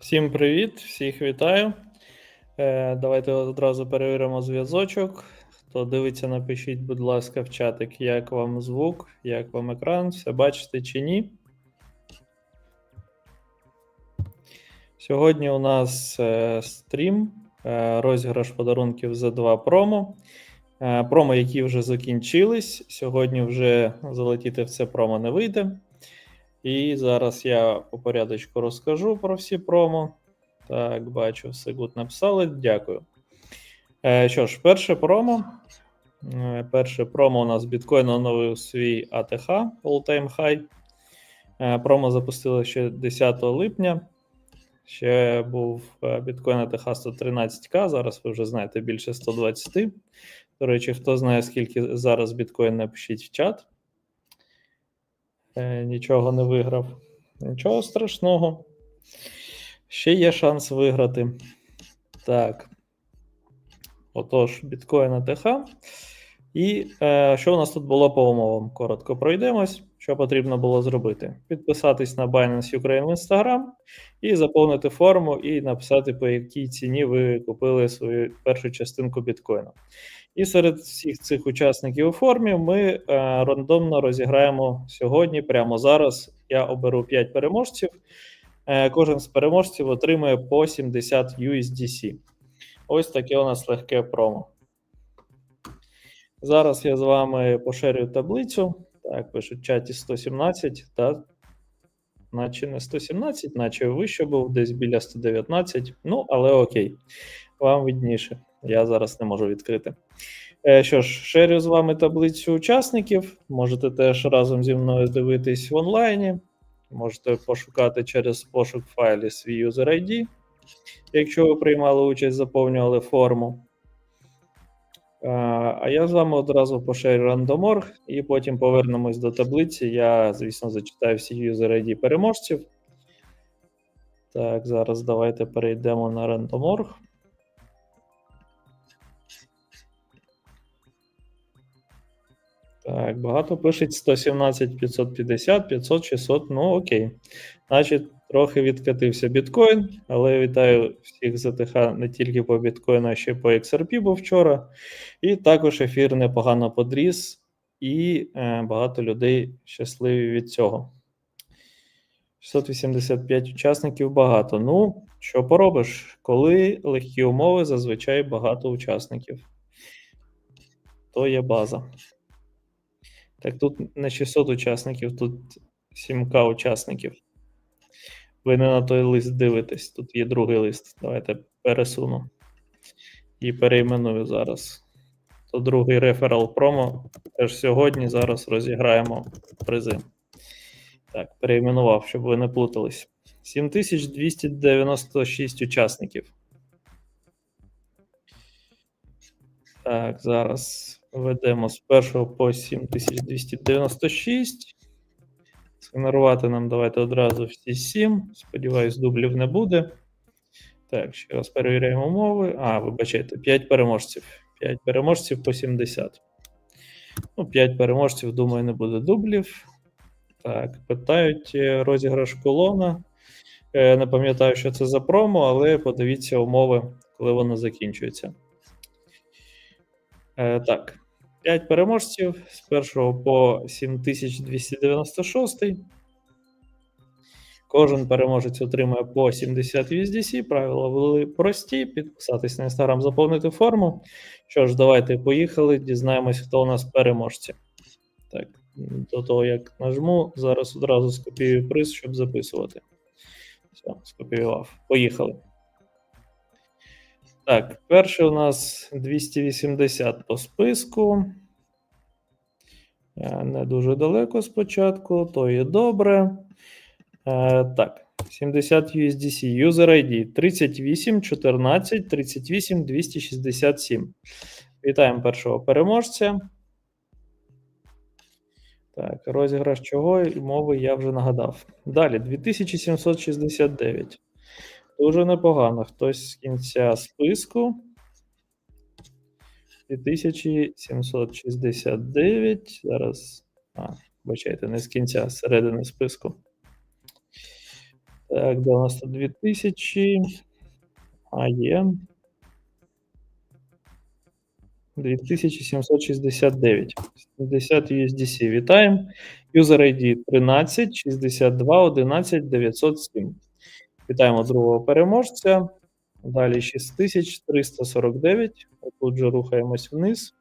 Всім привіт, всіх вітаю. Е, давайте одразу перевіримо зв'язочок. Хто дивиться, напишіть, будь ласка, в чатик, як вам звук, як вам екран, все бачите чи ні. Сьогодні у нас е, стрім, е, розіграш подарунків за два промо. Промо, які вже закінчились. Сьогодні вже залетіти в це промо не вийде. І зараз я по порядочку розкажу про всі промо. Так, бачу, все гуд написали. Дякую. Е, що ж, перше промо. Е, перше промо у нас біткоін оновив свій АТХ All-Time High. Е, промо запустили ще 10 липня. Ще був е, біткоін АТХ 113к. Зараз ви вже знаєте більше 120. До речі, хто знає, скільки зараз біткоін, напишіть в чат. Е, Нічого не виграв. Нічого страшного. Ще є шанс виграти. Так. Отож, біткоін АТХ. І е, що у нас тут було по умовам? Коротко пройдемось. Що потрібно було зробити? Підписатись на Binance Ukraine в Instagram і заповнити форму, і написати, по якій ціні ви купили свою першу частинку біткоїна. І серед всіх цих учасників у формі ми е, рандомно розіграємо сьогодні, прямо зараз. Я оберу 5 переможців. Е, кожен з переможців отримує по 70 USDC. Ось таке у нас легке промо. Зараз я з вами поширю таблицю. Так, пишуть в чаті 117, та наче не 117, наче вище був, десь біля 119. Ну, але окей, вам видніше. Я зараз не можу відкрити. Е, Що ж, шерю з вами таблицю учасників. Можете теж разом зі мною дивитись в онлайні. Можете пошукати через пошук файлі свій user ID, якщо ви приймали участь, заповнювали форму. Е, А я з вами одразу поширю рандоморг і потім повернемось до таблиці. Я, звісно, зачитаю всі user ID переможців. Так, зараз давайте перейдемо на рандоморг. Так, багато пишуть 117, 550, 500, 600. Ну окей. Значить, трохи відкатився біткоін, але вітаю всіх з АТХ не тільки по біткоїну, а ще й по XRP був вчора. І також ефір непогано подріс, і е, багато людей щасливі від цього. 685 учасників багато. Ну, що поробиш? Коли легкі умови, зазвичай багато учасників. То є база. Так тут не 600 учасників, тут 7К учасників. Ви не на той лист дивитесь, тут є другий лист. Давайте пересуну і перейменую зараз. То другий реферал промо. Теж сьогодні зараз розіграємо призи. Так, перейменував, щоб ви не плутались. 7296 учасників. Так, зараз ведемо з першого по 7296. Сгенерувати нам давайте одразу всі 7. Сподіваюсь, дублів не буде. Так, ще раз перевіряємо умови. А, вибачайте, 5 переможців. 5 переможців по 70. Ну, 5 переможців, думаю, не буде дублів. Так, питають е, розіграш колона. Е, Не пам'ятаю, що це за промо, але подивіться умови, коли воно закінчується. Е, Так, 5 переможців з першого по 7296. Кожен переможець отримує по 70 USDC. Правила були прості. Підписатись на Instagram, заповнити форму. Що ж, давайте поїхали. Дізнаємось, хто у нас переможці. Так, до того як нажму, зараз одразу скопіюю приз, щоб записувати. Все, скопіював. Поїхали. Так, перший у нас 280 по списку. Е, Не дуже далеко спочатку, то є добре. Е, Так, 70 USDC, User ID 38 14 38 267. Вітаємо першого переможця. Так, розіграш чого і мови я вже нагадав. Далі 2769. Дуже непогано. Хтось з кінця списку. 2769. Зараз. А, бачайте, не з кінця, з середини списку. Так, 92 тисячі. А є. 2769. 70 USDC. Вітаємо. User ID 13 62 11 907. Вітаємо другого переможця. Далі 6349. Тут же рухаємось вниз.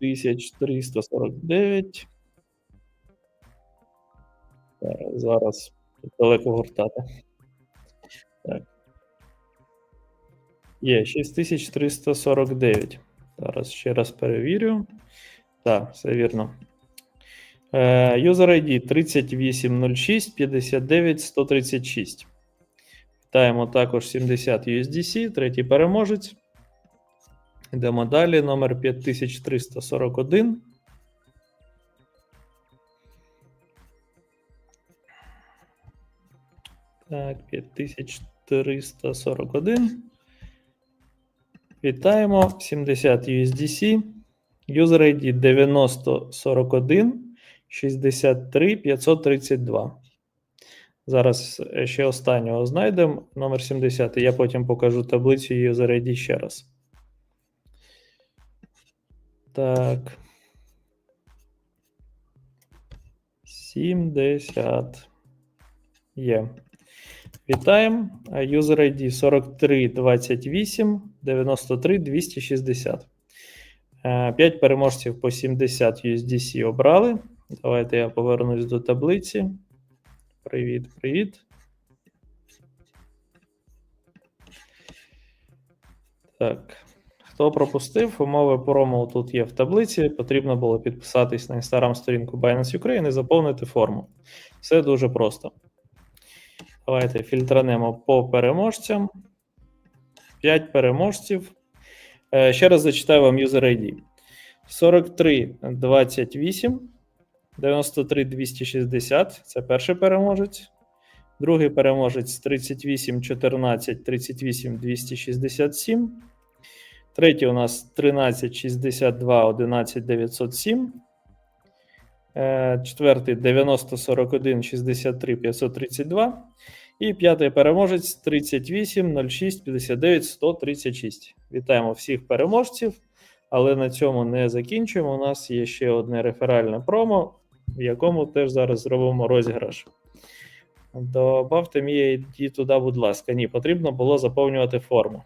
6349. Зараз, далеко гортати. Так. Є 6349. Зараз ще раз перевірю. Так, все вірно. User ID 3806 59 136. Вітаємо також 70 USDC, третій переможець. Йдемо далі. Номер 5341. Так, 5341. Вітаємо. 70 USDC. User ID 9041 63 532. Зараз ще останнього знайдемо. Номер 70. Я потім покажу таблицю User ID ще раз. Так. 70. Є. Вітаємо. User ID 43 28 93 260. 5 переможців по 70 USDC обрали. Давайте я повернусь до таблиці. Привіт, привіт. Так. Хто пропустив, умови промо тут є в таблиці. Потрібно було підписатись на інстаграм сторінку Binance Ukraine і заповнити форму. Все дуже просто. Давайте фільтранемо по переможцям. 5 переможців. Е, Ще раз зачитаю вам user ID. 43 28 93 260. Це перший переможець. Другий переможець 38 14 38 267. Третій у нас 13 62 11 907. Е, Четвертий 90 41 63 532. І п'ятий переможець 38 06 59 136. Вітаємо всіх переможців, але на цьому не закінчуємо. У нас є ще одне реферальне промо, в якому теж зараз зробимо розіграш. Добавте мій ID туди, будь ласка. Ні, потрібно було заповнювати форму.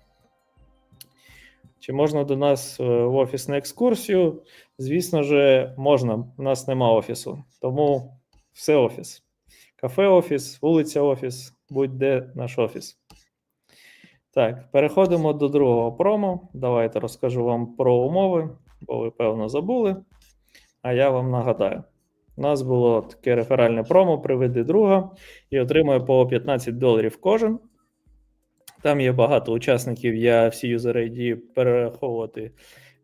Чи можна до нас е, в офіс на екскурсію? Звісно ж, можна. У нас нема офісу. Тому все офіс. Кафе офіс, вулиця офіс, будь-де наш офіс. Так, переходимо до другого промо. Давайте розкажу вам про умови, бо ви, певно, забули. А я вам нагадаю: у нас було таке реферальне промо приведи друга і отримує по 15 доларів кожен. Там є багато учасників, я всі user ID перераховувати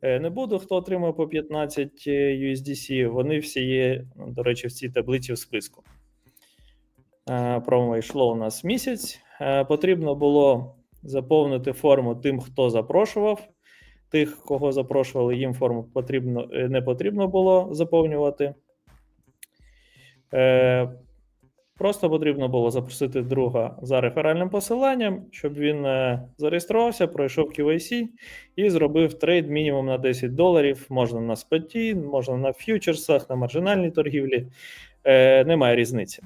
е, не буду. Хто отримує по 15 USDC, вони всі є, до речі, в цій таблиці в списку. Е, Промо йшло у нас місяць. Е, Потрібно було заповнити форму тим, хто запрошував. Тих, кого запрошували, їм форму потрібно, е, не потрібно було заповнювати. Е, Просто потрібно було запросити друга за реферальним посиланням, щоб він е, зареєструвався, пройшов QIC і зробив трейд мінімум на 10 доларів. Можна на споті, можна на ф'ючерсах, на маржинальній торгівлі. Е, Немає різниці.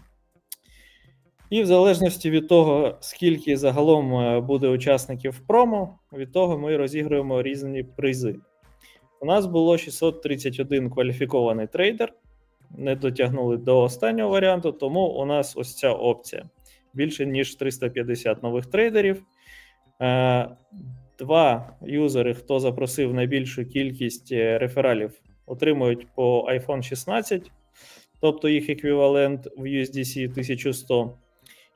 І в залежності від того, скільки загалом е, буде учасників промо, від того ми розігруємо різні призи. У нас було 631 кваліфікований трейдер. Не дотягнули до останнього варіанту, тому у нас ось ця опція. Більше ніж 350 нових трейдерів. Е, Два юзери, хто запросив найбільшу кількість е, рефералів, отримують по iPhone 16, тобто їх еквівалент в USDC 1100.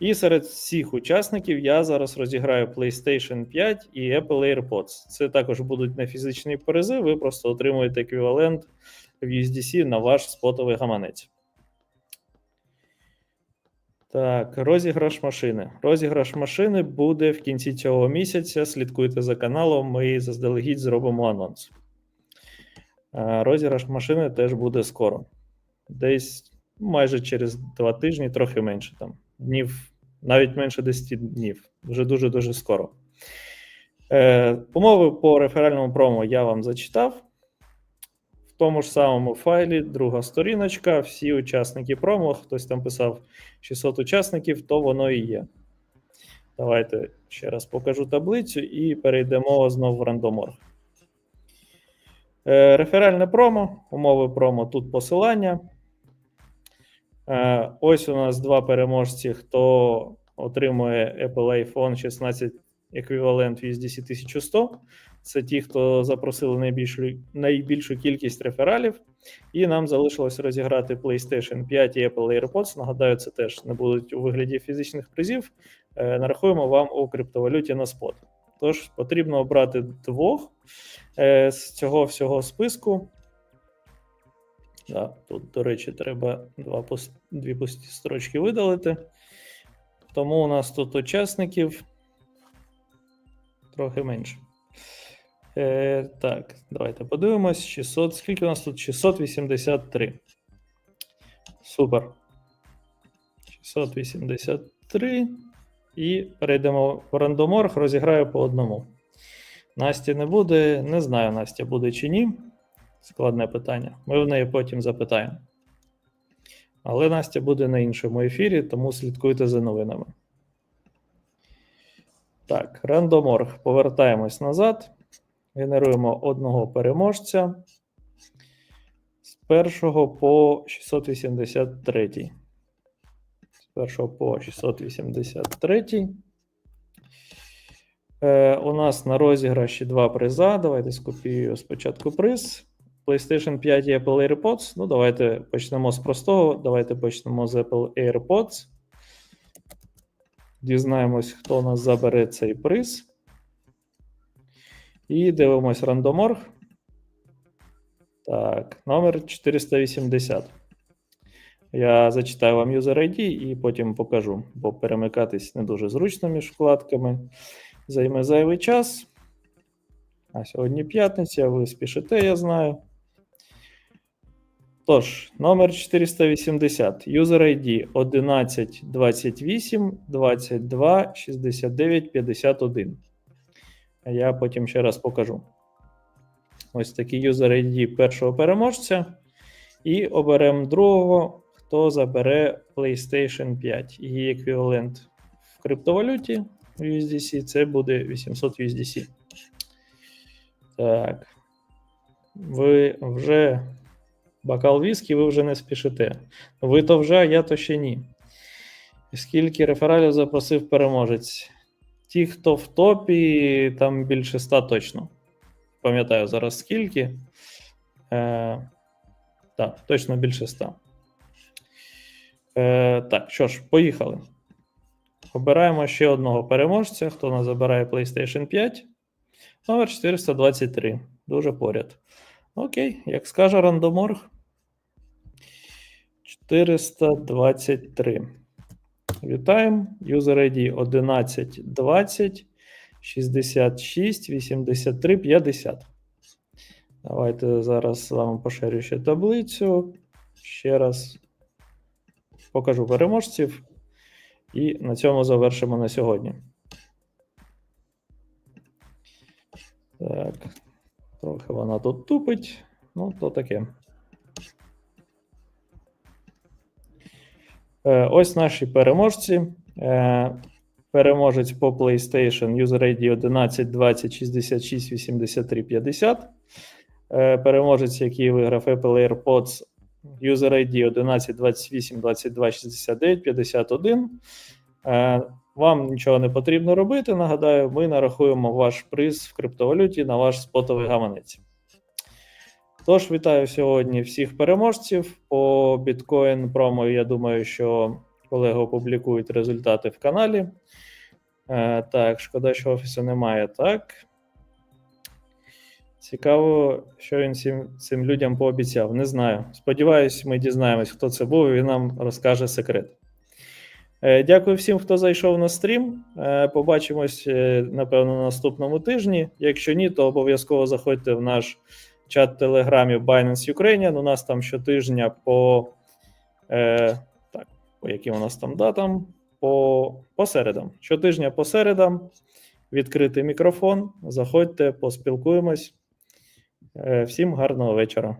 І серед всіх учасників я зараз розіграю PlayStation 5 і Apple AirPods. Це також будуть не фізичні призи, ви просто отримуєте еквівалент в USDC на ваш спотовий гаманець. Так, розіграш машини. Розіграш машини буде в кінці цього місяця. Слідкуйте за каналом, ми заздалегідь зробимо анонс. Розіграш машини теж буде скоро. Десь майже через два тижні, трохи менше там днів, навіть менше 10 днів. Вже дуже-дуже скоро. Е, Умови по реферальному промо я вам зачитав. В тому ж самому файлі, друга сторіночка, всі учасники промо, хтось там писав 600 учасників, то воно і є. Давайте ще раз покажу таблицю і перейдемо знову в рандоморг. Е, Реферальне промо, умови промо, тут посилання. Е, Ось у нас два переможці, хто отримує Apple iPhone 16 еквівалент USDC 1100. Це ті, хто запросили найбільшу, найбільшу кількість рефералів. І нам залишилось розіграти PlayStation 5 і Apple AirPods. Нагадаю, це теж не будуть у вигляді фізичних призів. Е, Нарахуємо вам у криптовалюті на спот. Тож потрібно обрати двох е, з цього всього списку. Да, тут, до речі, треба два, дві пусті строчки видалити. Тому у нас тут учасників трохи менше. Е, так, давайте подивимось. 600. Скільки у нас тут? 683. Супер. 683. І перейдемо в рандоморг, розіграю по одному. Насті не буде. Не знаю, Настя буде чи ні. Складне питання. Ми в неї потім запитаємо. Але Настя буде на іншому ефірі, тому слідкуйте за новинами. Так, рандоморг. Повертаємось назад. Генеруємо одного переможця з першого по 683. З першого по 683. Е, у нас на розіграші два приза. Давайте скопіюю спочатку приз. PlayStation 5 і Apple AirPods. Ну, давайте почнемо з простого. Давайте почнемо з Apple AirPods. Дізнаємось, хто у нас забере цей приз. І дивимось рандоморг. Так, номер 480. Я зачитаю вам user ID і потім покажу, бо перемикатись не дуже зручно між вкладками. Займе зайвий час. А сьогодні п'ятниця, ви спішите, я знаю. Тож, номер 480. User ID 11 28 22 69 51. Я потім ще раз покажу. Ось такий user ID першого переможця. І оберемо другого, хто забере PlayStation 5. Її еквівалент в криптовалюті в USDC це буде 800 USDC. Так. Ви вже бокал віскі, ви вже не спішите. Ви то вже, а я то ще ні. Скільки рефералів запросив переможець? Ті, хто в топі, там більше 100 точно. Пам'ятаю зараз скільки. Е, Так, точно більше 100. Е, Так, що ж, поїхали. Обираємо ще одного переможця. Хто нас забирає PlayStation 5? Номер 423. Дуже поряд. Окей, як скаже рандоморг. 423. Вітаємо. User ID 11 20 66 83 50. Давайте зараз вам поширю ще таблицю. Ще раз покажу переможців. І на цьому завершимо на сьогодні. Так, трохи вона тут тупить. Ну, то таке. Ось наші переможці. Е, Переможець по PlayStation User ID 11 20 66 83 50. Е, Переможець, який виграв Apple AirPods User ID 11 28 22 69 51. Е, Вам нічого не потрібно робити. Нагадаю, ми нарахуємо ваш приз в криптовалюті на ваш спотовий гаманець. Тож, вітаю сьогодні всіх переможців. По біткоін промо. Я думаю, що колеги опублікують результати в каналі. Е, так, шкода, що офісу немає. Так. Цікаво, що він цим, цим людям пообіцяв. Не знаю. Сподіваюсь, ми дізнаємось, хто це був, і він нам розкаже секрет. Е, Дякую всім, хто зайшов на стрім. Е, Побачимось, е, напевно, на наступному тижні. Якщо ні, то обов'язково заходьте в наш чат телеграмів телеграмі Binance Ukrainian. У нас там щотижня по Е, так, по яким у нас там датам? По, по середам. Щотижня по середам. Відкритий мікрофон. Заходьте, поспілкуємось. Е, всім гарного вечора.